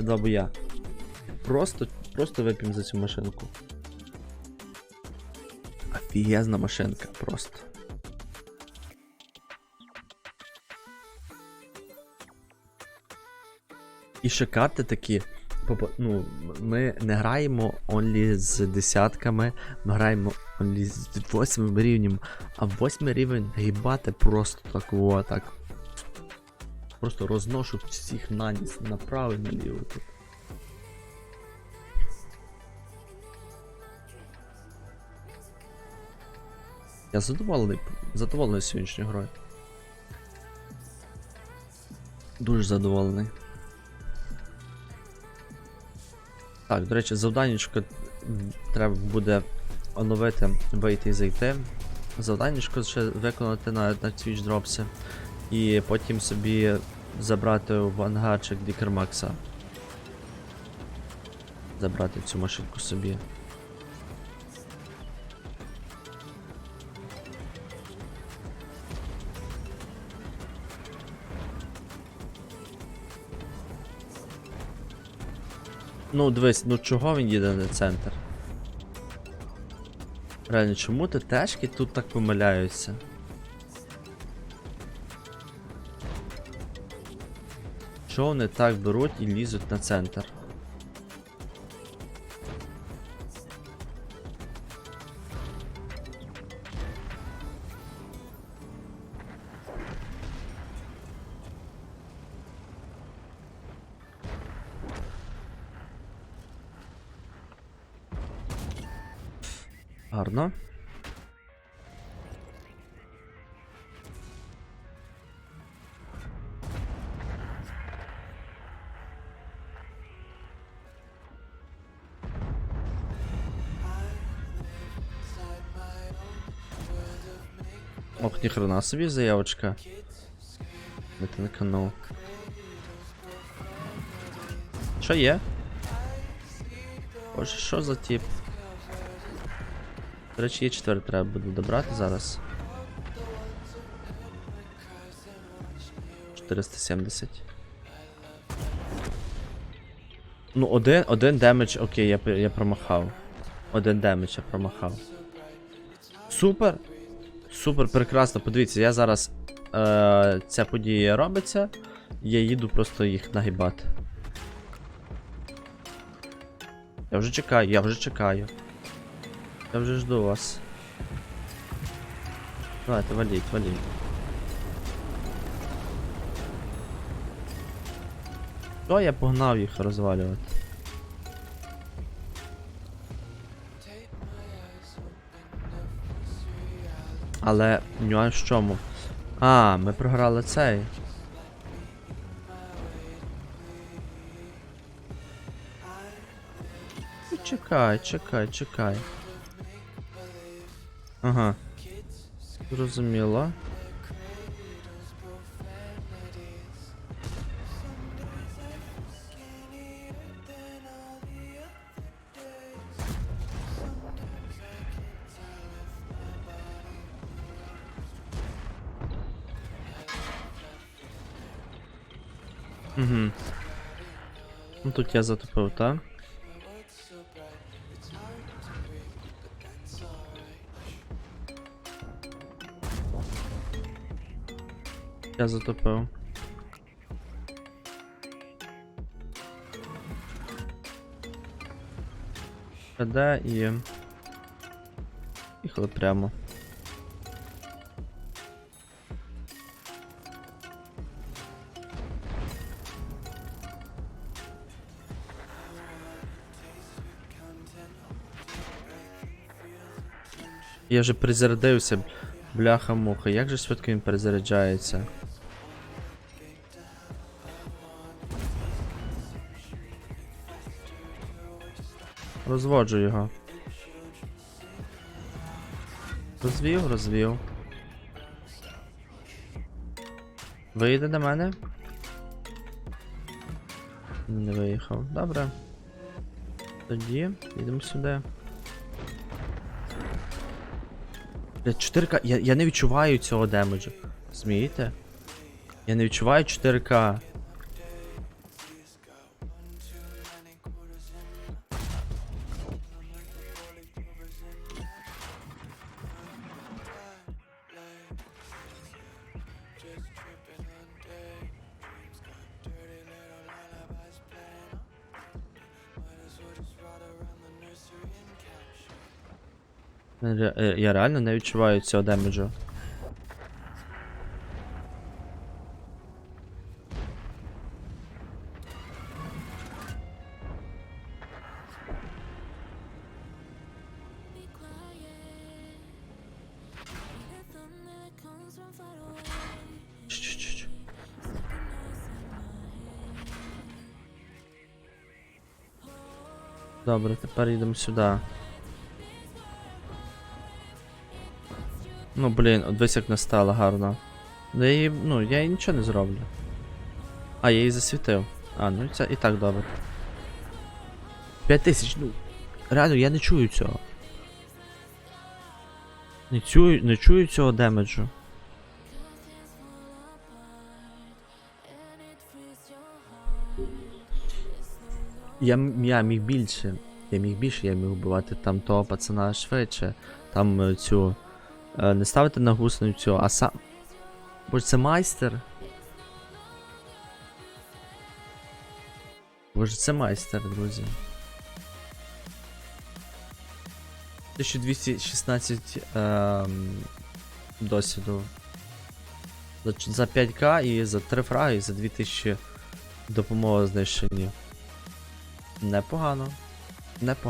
ще два боя. Просто, просто вип'ємо за цю машинку. Офігезна машинка, просто. І ще карти такі. Ну, ми не граємо онлі з десятками, ми граємо онлі з восьмим рівнем, а восьмий рівень гибати просто так, о, так. Просто розношу всіх наніс направо і наліво тут. Я задоволений, задоволений сьогоднішньою грою. Дуже задоволений. Так, до речі, завданнячко треба буде оновити, вийти і зайти. Завданнячко ще виконати на, на Twitch дропси. І потім собі забрати в ангарчик Дікермакса. Забрати цю машинку собі. Ну, дивись, ну чого він їде на центр? Реально, чому ТТшки тут так помиляються? Чого вони так беруть і лізуть на центр? Гарно. Ох, ніхрена собі заявочка. Это на канал. Що є? Боже, що за тип? До речі, є треба буде добрати зараз. 470. Ну, один, один демедж, окей, я, я промахав. Один демедж я промахав. Супер! Супер, прекрасно. Подивіться, я зараз. Е, ця подія робиться. Я їду просто їх нагибати. Я вже чекаю, я вже чекаю. Я вже жду вас. Давайте, валіть, валіть. То я погнав їх розвалювати. Але нюанс в чому? А, ми програли цей. Ну, Чекай, чекай, чекай. Ага. Зрозуміло. Угу. Ну тут я затопив, так? Я затопив. КД і. Їхали прямо. Я вже перезарядився, бляха-муха. Як же швидко він перезаряджається? Розводжу його. Розвів, розвів. Вийде до мене? Не виїхав. Добре. Тоді йдемо сюди. Бля, 4К. Я, я не відчуваю цього демеджу. Змієте? Я не відчуваю 4К. Я реально не відчуваю цього демеджу. Добре, тепер йдемо сюди. Ну, блін, дивись, як не стало гарно. Ну, я її, ну, я їй нічого не зроблю. А, я її засвітив. А, ну це і так добре. 5 тисяч, ну. Реально, я не чую цього. Не чую, не чую цього демеджу. Я, я міг більше. Я міг більше, я міг вбивати там того пацана швидше. Там е, цю. Е, Не ставити на гусеницю, а сам. Боже, це майстер. Боже, це майстер, друзі. 1216 ем, досвіду. За, за 5к і за 3 фраги, і за 2000 допомоги знищені. Непогано. Непогано.